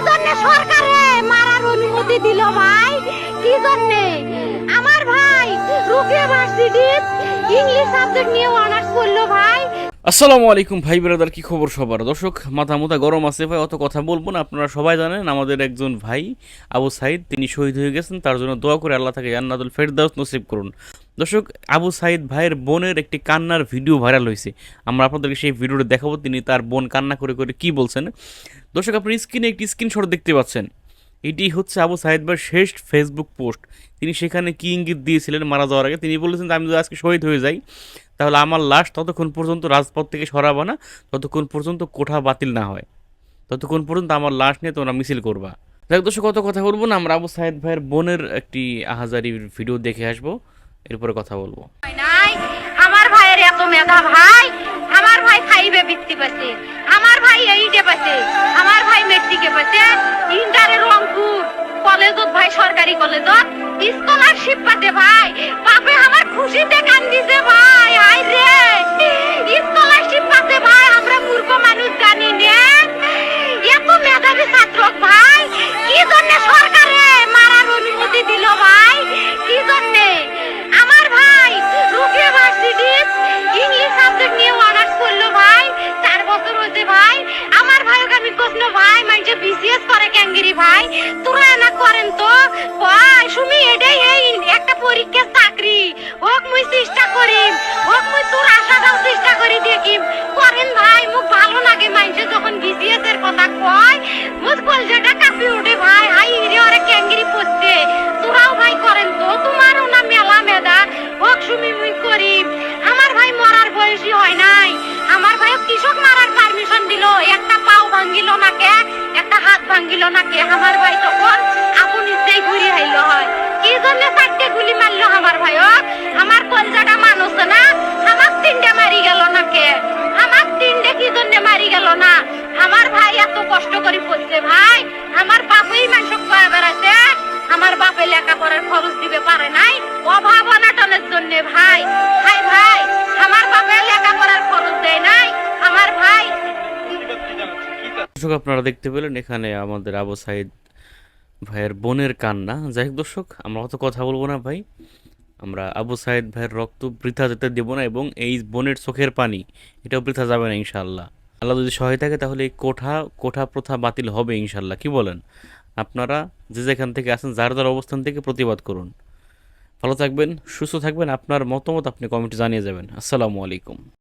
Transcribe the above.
জন্য মারার অনুমতি দিল ভাই? কি জন্য আমার ভাই রুকিয়া ভার্সিটি ইংলিশ সাবজেক্ট নিয়ে অনার্স করল ভাই। আসসালামু আলাইকুম, ভাই ব্রাদার, কি খবর সবার? দর্শক মাথা মুথা গরম আছে ভাই, অত কথা বলব না, আপনারা সবাই জানেন, আমাদের একজন ভাই, আবু সাইদ, তিনি শহীদ হয়ে গেছেন, তার জন্য দোয়া করে আল্লাহ তাকে জান্নাতুল ফেরদাউস নসিব করুন। দর্শক, আবু সাইদ ভাইয়ের বোনের একটি কান্নার ভিডিও ভাইরাল হয়েছে। আমরা আপনাদেরকে সেই ভিডিওটা দেখাবো, তিনি তার বোন কান্না করে করে কি বলছেন। দর্শক আপনি স্ক্রিনে একটি স্ক্রিনশট দেখতে পাচ্ছেন। এটি হচ্ছে আবু ভাইয়ের শেষ ফেসবুক পোস্ট তিনি সেখানে কি ইঙ্গিত দিয়েছিলেন মারা যাওয়ার আগে? তিনি বলেছেন আমি যদি আজকে শহীদ হয়ে যাই, তাহলে আমার লাশ ততক্ষণ পর্যন্ত রাজপথ থেকে সরাবা না, ততক্ষণ পর্যন্ত কোঠা বাতিল না হয়। ততক্ষণ পর্যন্ত আমার লাশ নিয়ে তোমরা মিছিল করবা। দেখ দোষ কত কথা বলব না, আমরা আবু সাইদ ভাইয়ের বোনের একটি আহাজারি ভিডিও দেখে আসব। এরপরে কথা বলব। আমার ভাইয়ের এত মেধা ভাই? আমার ভাই বৃত্তি পাচ্ছে আমার ভাই এইটে পাচ্ছে আমার ভাই মেট্রিকে পাচ্ছে সরকারি কলেজত স্কলারশিপ পাতে ভাই। মারার পারমিশন দিল, একটা পাও ভাঙ্গিল না কে একটা হাত ভাঙ্গিল না কে আমার ভাই তখন আপন ইচ্ছেই ঘুরি হাইল হয়। কি জন্য চারটে গুলি মারলো আমার ভাই আমার কলজাটা মানুষ না আমার তিনটে মারি গেল না কে আমার তিনটে কি জন্য মারি গেল না? আমার ভাই এত কষ্ট করে পড়ছে ভাই, আমার বাপই মানুষ কয়ে বেড়াচ্ছে আমার বাপে লেখাপড়ার খরচ দিবে পারে নাই, অভাব অনাটনের জন্য ভাই ভাই ভাই, আমার বাপে লেখাপড়ার খরচ দেয় নাই আমার ভাই। দর্শক, আপনারা দেখতে পেলেন এখানে আমাদের আবু সাইদ ভাইয়ের বোনের কান্না। যাই হোক দর্শক, আমরা অত কথা বলব না ভাই। আমরা আবু সাইদ ভাইয়ের রক্ত বৃথা যেতে দেবো না এবং এই বোনের চোখের পানি, এটাও বৃথা যাবে না ইনশাল্লাহ আল্লাহ যদি সহায় থাকে তাহলে এই কোঠা কোঠা প্রথা বাতিল হবে ইনশাল্লাহ কি বলেন? আপনারা যে যেখান থেকে আসেন যার যার অবস্থান থেকে প্রতিবাদ করুন। ভালো থাকবেন, সুস্থ থাকবেন, আপনার মতামত আপনি কমেন্টে জানিয়ে যাবেন। আসসালামু আলাইকুম।